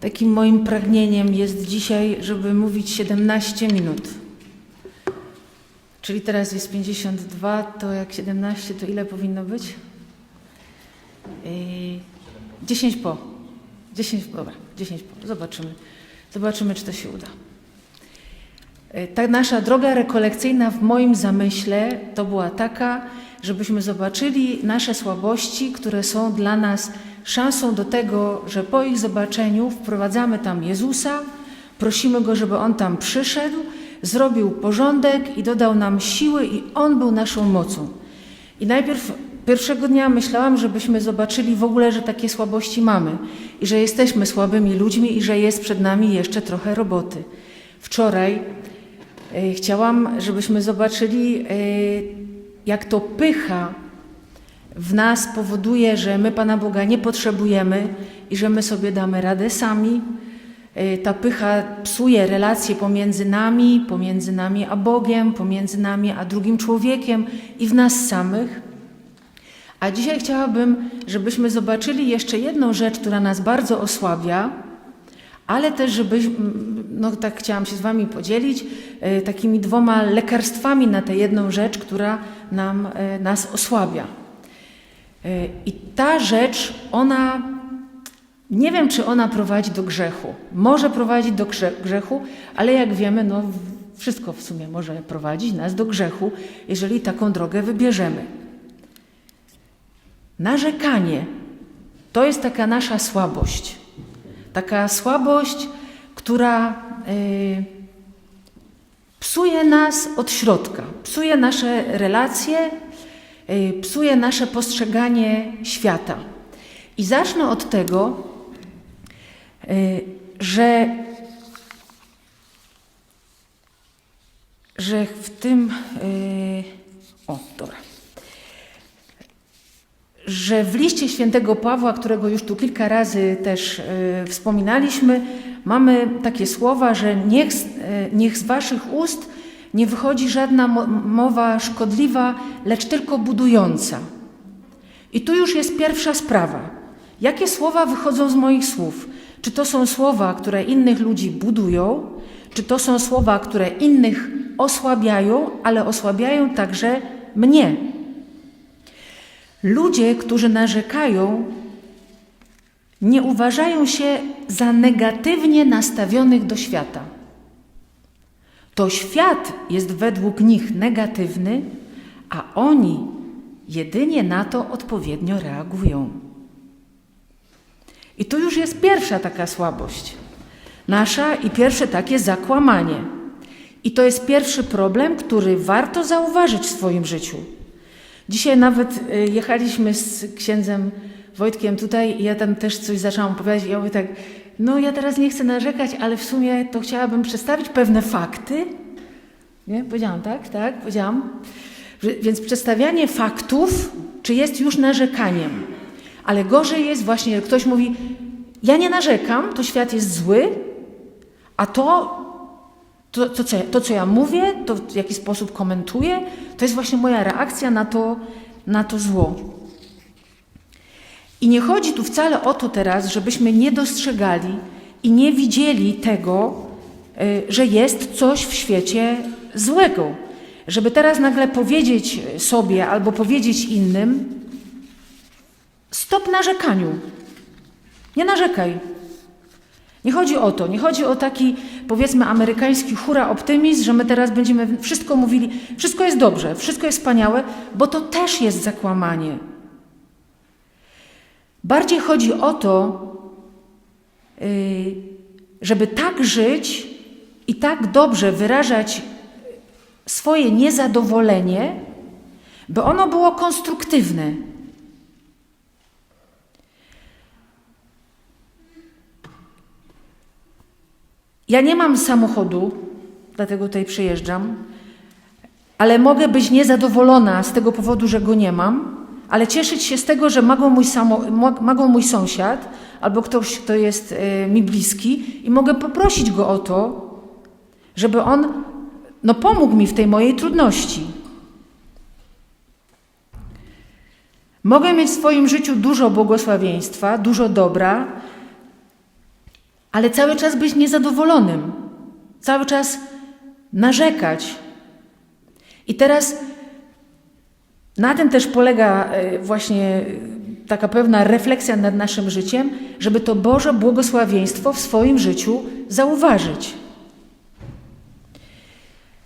Takim moim pragnieniem jest dzisiaj, żeby mówić 17 minut. Czyli teraz jest 52, to jak 17, to ile powinno być? Yy, 10 po. 10, dobra, 10 po. Zobaczymy. Zobaczymy, czy to się uda. Yy, Ta nasza droga rekolekcyjna w moim zamyśle to była taka, żebyśmy zobaczyli nasze słabości, które są dla nas szansą do tego, że po ich zobaczeniu wprowadzamy tam Jezusa, prosimy Go, żeby On tam przyszedł, zrobił porządek i dodał nam siły i On był naszą mocą. I najpierw pierwszego dnia myślałam, żebyśmy zobaczyli w ogóle, że takie słabości mamy i że jesteśmy słabymi ludźmi i że jest przed nami jeszcze trochę roboty. Wczoraj e, chciałam, żebyśmy zobaczyli, e, jak to pycha w nas powoduje, że my Pana Boga nie potrzebujemy i że my sobie damy radę sami. Y, Ta pycha psuje relacje pomiędzy nami, pomiędzy nami a Bogiem, pomiędzy nami a drugim człowiekiem i w nas samych. A dzisiaj chciałabym, żebyśmy zobaczyli jeszcze jedną rzecz, która nas bardzo osłabia, ale też, żebyśmy, no tak chciałam się z Wami podzielić, y, takimi dwoma lekarstwami na tę jedną rzecz, która nam, y, nas osłabia. Y, I ta rzecz, ona, nie wiem, czy ona prowadzi do grzechu. Może prowadzić do grze- grzechu, ale jak wiemy, no, wszystko w sumie może prowadzić nas do grzechu, jeżeli taką drogę wybierzemy. Narzekanie to jest taka nasza słabość. Taka słabość, która y, psuje nas od środka, psuje nasze relacje, psuje nasze postrzeganie świata. I zacznę od tego, y, że, że w tym. y, O, dobra że w liście świętego Pawła, którego już tu kilka razy też y, wspominaliśmy, mamy takie słowa, że niech, y, niech z waszych ust nie wychodzi żadna mo- mowa szkodliwa, lecz tylko budująca. I tu już jest pierwsza sprawa. Jakie słowa wychodzą z moich słów? Czy to są słowa, które innych ludzi budują, czy to są słowa, które innych osłabiają, ale osłabiają także mnie? Ludzie, którzy narzekają, nie uważają się za negatywnie nastawionych do świata. To świat jest według nich negatywny, a oni jedynie na to odpowiednio reagują. I tu już jest pierwsza taka słabość. Nasza i pierwsze takie zakłamanie. I to jest pierwszy problem, który warto zauważyć w swoim życiu. Dzisiaj nawet y, jechaliśmy z księdzem Wojtkiem tutaj i ja tam też coś zaczęłam opowiadać i ja mówię tak, no ja teraz nie chcę narzekać, ale w sumie to chciałabym przedstawić pewne fakty. Nie? Powiedziałam tak, tak, powiedziałam. Więc przedstawianie faktów, czy jest już narzekaniem. Ale gorzej jest właśnie, jak ktoś mówi, ja nie narzekam, to świat jest zły, a to to, to, co, to, co ja mówię, to w jaki sposób komentuję, to jest właśnie moja reakcja na to, na to zło. I nie chodzi tu wcale o to teraz, żebyśmy nie dostrzegali i nie widzieli tego, y, że jest coś w świecie złego. Żeby teraz nagle powiedzieć sobie albo powiedzieć innym: stop narzekaniu. Nie narzekaj. Nie chodzi o to, nie chodzi o taki powiedzmy amerykański hura optymizm, że my teraz będziemy wszystko mówili, wszystko jest dobrze, wszystko jest wspaniałe, bo to też jest zakłamanie. Bardziej chodzi o to, yy, żeby tak żyć i tak dobrze wyrażać swoje niezadowolenie, by ono było konstruktywne. Ja nie mam samochodu, dlatego tutaj przyjeżdżam, ale mogę być niezadowolona z tego powodu, że go nie mam, ale cieszyć się z tego, że ma go mój, samo, go mój sąsiad albo ktoś, kto jest e, mi bliski i mogę poprosić go o to, żeby on no, pomógł mi w tej mojej trudności. Mogę mieć w swoim życiu dużo błogosławieństwa, dużo dobra, ale cały czas być niezadowolonym, cały czas narzekać. I teraz na tym też polega e, właśnie e, taka pewna refleksja nad naszym życiem, żeby to Boże błogosławieństwo w swoim życiu zauważyć.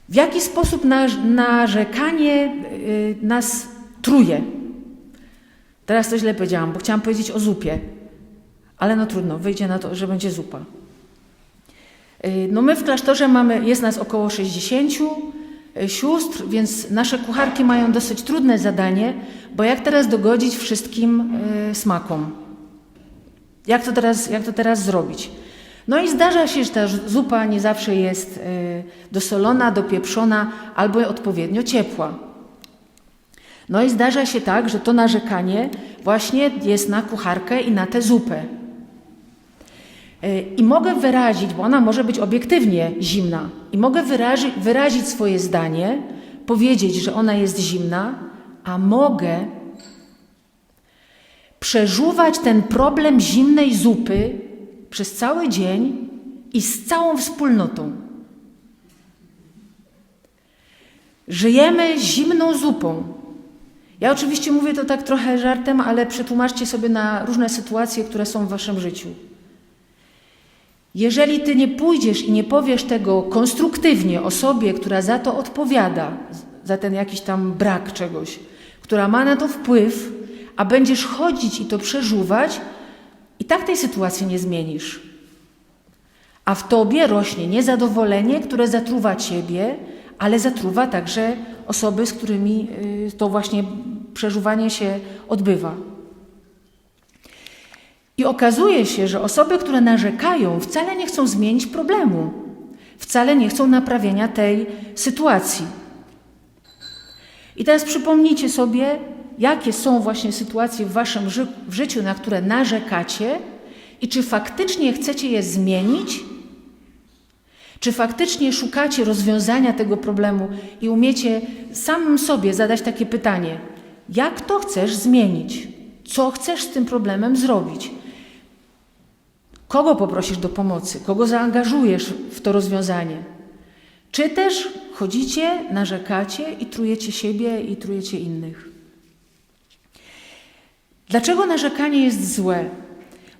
W jaki sposób narzekanie y, nas truje? Teraz to źle powiedziałam, bo chciałam powiedzieć o zupie, ale no trudno, wyjdzie na to, że będzie zupa. No my w klasztorze mamy, jest nas około 60 y, sióstr, więc nasze kucharki mają dosyć trudne zadanie, bo jak teraz dogodzić wszystkim smakom? Jak to teraz, jak to teraz zrobić? No i zdarza się, że ta zupa nie zawsze jest e, dosolona, dopieprzona albo odpowiednio ciepła. No i zdarza się tak, że to narzekanie właśnie jest na kucharkę i na tę zupę. I mogę wyrazić, bo ona może być obiektywnie zimna, i mogę wyrazi, wyrazić swoje zdanie, powiedzieć, że ona jest zimna, a mogę przeżuwać ten problem zimnej zupy przez cały dzień i z całą wspólnotą. Żyjemy zimną zupą. Ja oczywiście mówię to tak trochę żartem, ale przetłumaczcie sobie na różne sytuacje, które są w waszym życiu. Jeżeli ty nie pójdziesz i nie powiesz tego konstruktywnie osobie, która za to odpowiada, za ten jakiś tam brak czegoś, która ma na to wpływ, a będziesz chodzić i to przeżuwać, i tak tej sytuacji nie zmienisz. A w tobie rośnie niezadowolenie, które zatruwa ciebie, ale zatruwa także osoby, z którymi y, to właśnie przeżuwanie się odbywa. I okazuje się, że osoby, które narzekają, wcale nie chcą zmienić problemu, wcale nie chcą naprawienia tej sytuacji. I teraz przypomnijcie sobie, jakie są właśnie sytuacje w waszym ży w życiu, na które narzekacie i czy faktycznie chcecie je zmienić, czy faktycznie szukacie rozwiązania tego problemu i umiecie samym sobie zadać takie pytanie: jak to chcesz zmienić? Co chcesz z tym problemem zrobić? Kogo poprosisz do pomocy? Kogo zaangażujesz w to rozwiązanie? Czy też chodzicie, narzekacie i trujecie siebie i trujecie innych? Dlaczego narzekanie jest złe?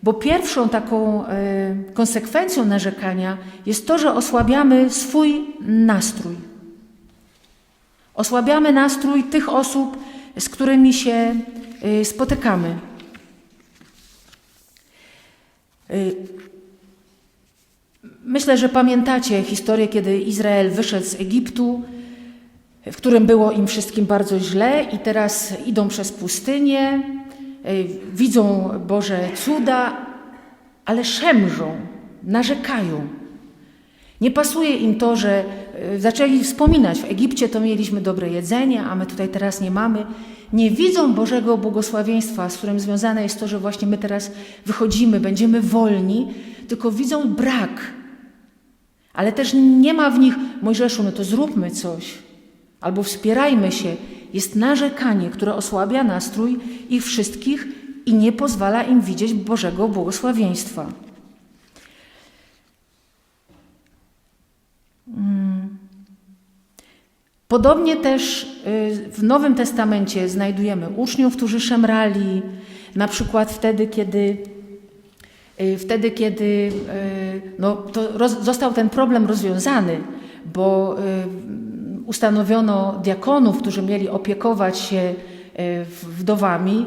Bo pierwszą taką e, konsekwencją narzekania jest to, że osłabiamy swój nastrój. Osłabiamy nastrój tych osób, z którymi się e, spotykamy. E, myślę, że pamiętacie historię, kiedy Izrael wyszedł z Egiptu, w którym było im wszystkim bardzo źle, i teraz idą przez pustynię widzą Boże cuda, ale szemrzą, narzekają. Nie pasuje im to, że e, zaczęli wspominać, w Egipcie to mieliśmy dobre jedzenie, a my tutaj teraz nie mamy. Nie widzą Bożego błogosławieństwa, z którym związane jest to, że właśnie my teraz wychodzimy, będziemy wolni, tylko widzą brak. Ale też nie ma w nich, Mojżeszu, no to zróbmy coś, albo wspierajmy się jest narzekanie, które osłabia nastrój ich wszystkich i nie pozwala im widzieć Bożego błogosławieństwa. Podobnie też y, w Nowym Testamencie znajdujemy uczniów, którzy szemrali, na przykład wtedy, kiedy, y, wtedy, kiedy y, no, roz, został ten problem rozwiązany, bo ustanowiono diakonów, którzy mieli opiekować się wdowami,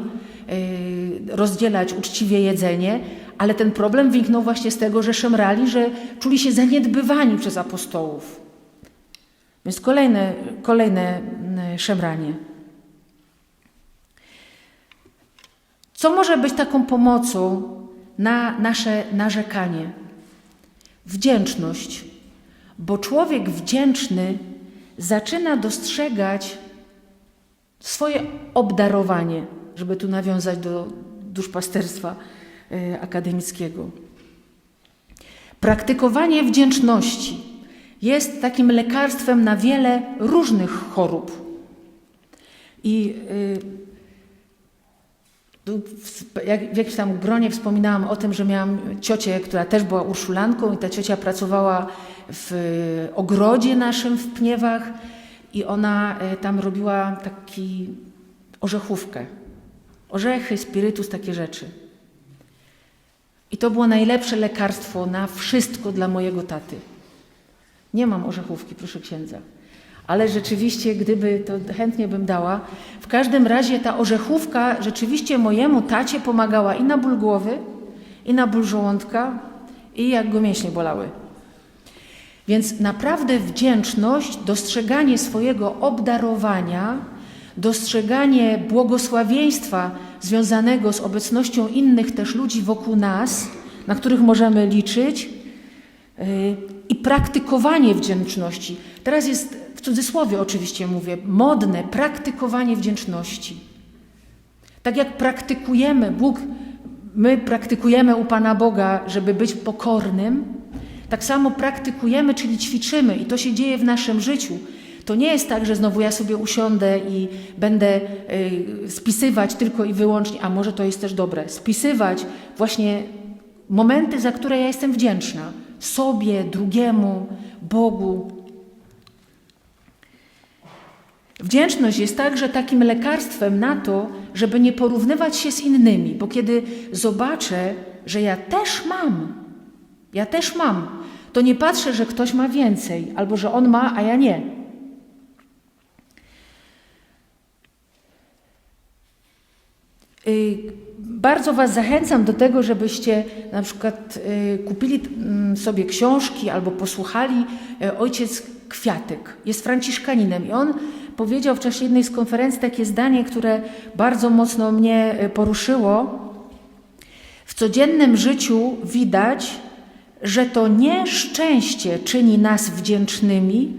rozdzielać uczciwie jedzenie, ale ten problem wyniknął właśnie z tego, że szemrali, że czuli się zaniedbywani przez apostołów. Więc kolejne, kolejne szemranie. Co może być taką pomocą na nasze narzekanie? Wdzięczność, bo człowiek wdzięczny zaczyna dostrzegać swoje obdarowanie, żeby tu nawiązać do duszpasterstwa e, akademickiego. Praktykowanie wdzięczności jest takim lekarstwem na wiele różnych chorób. I Tu w, jak, w jakimś tam gronie wspominałam o tym, że miałam ciocię, która też była urszulanką i ta ciocia pracowała w ogrodzie naszym w Pniewach i ona e, tam robiła taki orzechówkę. Orzechy, spirytus, takie rzeczy. I to było najlepsze lekarstwo na wszystko dla mojego taty. Nie mam orzechówki, proszę księdza. Ale rzeczywiście, gdyby, to chętnie bym dała. W każdym razie ta orzechówka rzeczywiście mojemu tacie pomagała i na ból głowy, i na ból żołądka, i jak go mięśnie bolały. Więc naprawdę wdzięczność, dostrzeganie swojego obdarowania, dostrzeganie błogosławieństwa związanego z obecnością innych też ludzi wokół nas, na których możemy liczyć, yy, i praktykowanie wdzięczności. Teraz jest, w cudzysłowie oczywiście mówię, modne praktykowanie wdzięczności. Tak jak praktykujemy, Bóg, my praktykujemy u Pana Boga, żeby być pokornym, tak samo praktykujemy, czyli ćwiczymy i to się dzieje w naszym życiu. To nie jest tak, że znowu ja sobie usiądę i będę y, spisywać tylko i wyłącznie, a może to jest też dobre, spisywać właśnie momenty, za które ja jestem wdzięczna sobie, drugiemu, Bogu. Wdzięczność jest także takim lekarstwem na to, żeby nie porównywać się z innymi, bo kiedy zobaczę, że ja też mam, ja też mam, to nie patrzę, że ktoś ma więcej, albo że on ma, a ja nie. Bardzo Was zachęcam do tego, żebyście na przykład y, kupili mm, sobie książki albo posłuchali y, Ojciec Kwiatek. Jest franciszkaninem i on powiedział w czasie jednej z konferencji takie zdanie, które bardzo mocno mnie poruszyło. W codziennym życiu widać, że to nie szczęście czyni nas wdzięcznymi,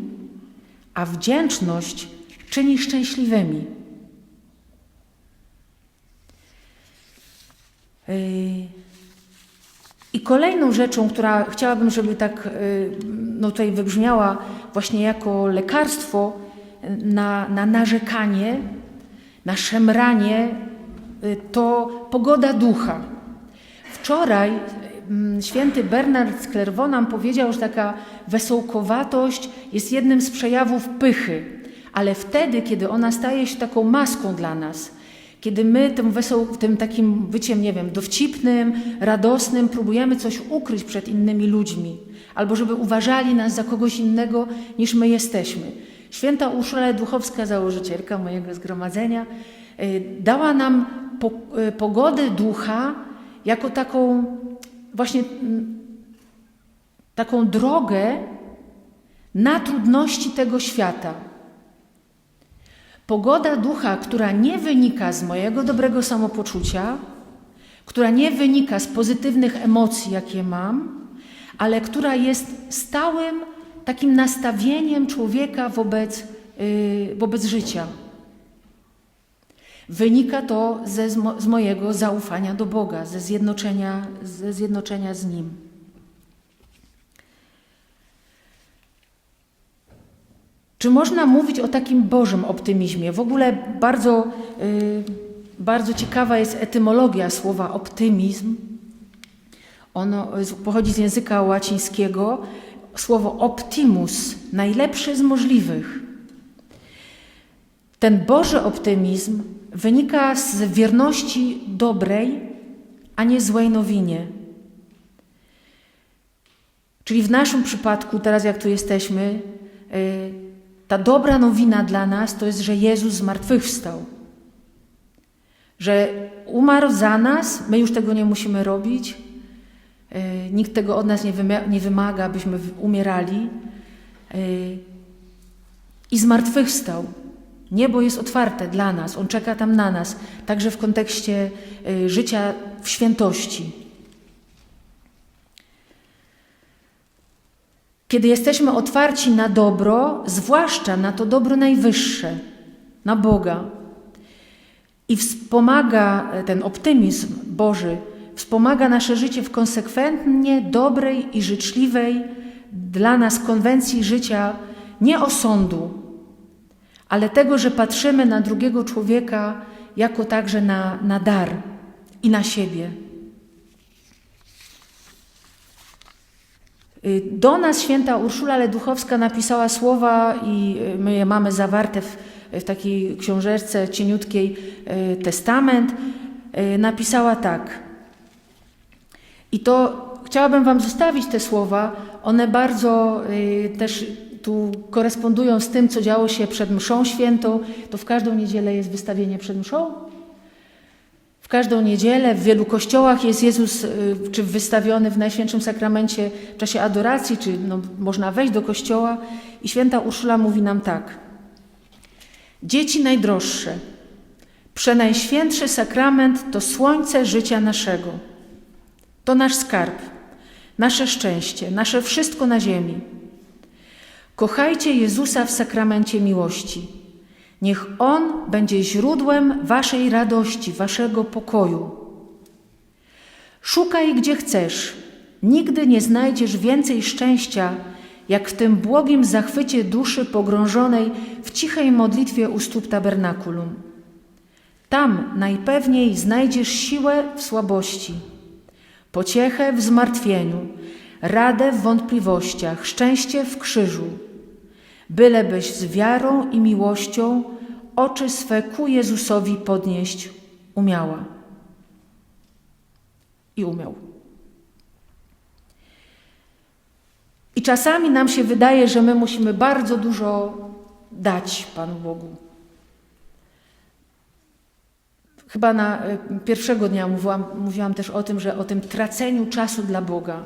a wdzięczność czyni szczęśliwymi. I kolejną rzeczą, która chciałabym, żeby tak no tutaj wybrzmiała właśnie jako lekarstwo na, na narzekanie, na szemranie, to pogoda ducha. Wczoraj święty Bernard z nam powiedział, że taka wesołkowatość jest jednym z przejawów pychy, ale wtedy, kiedy ona staje się taką maską dla nas – kiedy my tym, wesoł, tym takim byciem, nie wiem, dowcipnym, radosnym próbujemy coś ukryć przed innymi ludźmi, albo żeby uważali nas za kogoś innego niż my jesteśmy. Święta Urszula Duchowska, założycielka mojego zgromadzenia, y, dała nam y, pogodę ducha jako taką właśnie mm, taką drogę na trudności tego świata. Pogoda ducha, która nie wynika z mojego dobrego samopoczucia, która nie wynika z pozytywnych emocji, jakie mam, ale która jest stałym takim nastawieniem człowieka wobec, yy, wobec życia. Wynika to ze, z mojego zaufania do Boga, ze zjednoczenia, ze zjednoczenia z Nim. Czy można mówić o takim Bożym optymizmie? W ogóle bardzo, yy, bardzo ciekawa jest etymologia słowa optymizm. Ono pochodzi z języka łacińskiego. Słowo optimus, najlepszy z możliwych. Ten Boży optymizm wynika z wierności dobrej, a nie złej nowinie. Czyli w naszym przypadku, teraz jak tu jesteśmy, yy, ta dobra nowina dla nas to jest, że Jezus zmartwychwstał. Że umarł za nas, my już tego nie musimy robić. E, nikt tego od nas nie, wymaga, abyśmy umierali. E, I zmartwychwstał. Niebo jest otwarte dla nas, On czeka tam na nas, także w kontekście e, życia w świętości. Kiedy jesteśmy otwarci na dobro, zwłaszcza na to dobro najwyższe, na Boga, i wspomaga ten optymizm Boży, wspomaga nasze życie w konsekwentnie dobrej i życzliwej dla nas konwencji życia nie osądu, ale tego, że patrzymy na drugiego człowieka jako także na, na dar, i na siebie. Do nas święta Urszula Leduchowska napisała słowa i y, my je mamy zawarte w, w takiej książeczce cieniutkiej y, Testament. Y, Napisała tak. I to chciałabym Wam zostawić te słowa. One bardzo y, też tu korespondują z tym, co działo się przed mszą świętą. To w każdą niedzielę jest wystawienie przed mszą. Każdą niedzielę w wielu kościołach jest Jezus y, czy wystawiony w Najświętszym Sakramencie w czasie adoracji, czy no, można wejść do kościoła i święta Urszula mówi nam tak. Dzieci najdroższe, przenajświętszy sakrament to słońce życia naszego. To nasz skarb, nasze szczęście, nasze wszystko na ziemi. Kochajcie Jezusa w sakramencie miłości. Niech On będzie źródłem waszej radości, waszego pokoju. Szukaj gdzie chcesz. Nigdy nie znajdziesz więcej szczęścia, jak w tym błogim zachwycie duszy pogrążonej w cichej modlitwie u stóp tabernakulum. Tam najpewniej znajdziesz siłę w słabości, pociechę w zmartwieniu, radę w wątpliwościach, szczęście w krzyżu bylebyś z wiarą i miłością oczy swe ku Jezusowi podnieść umiała. I umiał. I czasami nam się wydaje, że my musimy bardzo dużo dać Panu Bogu. Chyba na y, pierwszego dnia mówiłam, mówiłam też o tym, że o tym traceniu czasu dla Boga.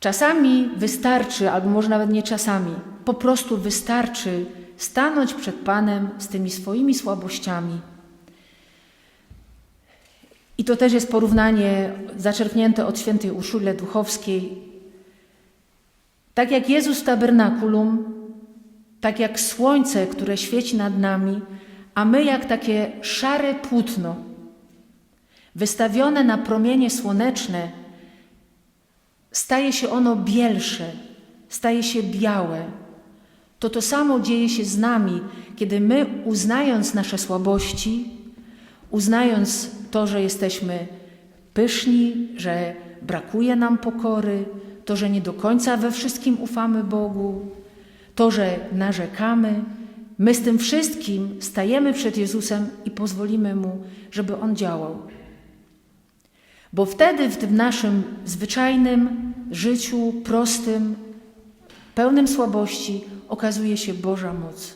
Czasami wystarczy, albo może nawet nie czasami, po prostu wystarczy stanąć przed Panem z tymi swoimi słabościami. I to też jest porównanie zaczerpnięte od świętej Urszuli Duchowskiej. Tak jak Jezus w tabernakulum, tak jak słońce, które świeci nad nami, a my jak takie szare płótno, wystawione na promienie słoneczne, staje się ono bielsze, staje się białe. To to samo dzieje się z nami, kiedy my, uznając nasze słabości, uznając to, że jesteśmy pyszni, że brakuje nam pokory, to, że nie do końca we wszystkim ufamy Bogu, to, że narzekamy, my z tym wszystkim stajemy przed Jezusem i pozwolimy Mu, żeby On działał. Bo wtedy w tym naszym zwyczajnym życiu, prostym, pełnym słabości, okazuje się Boża moc.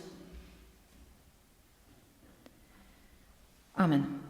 Amen.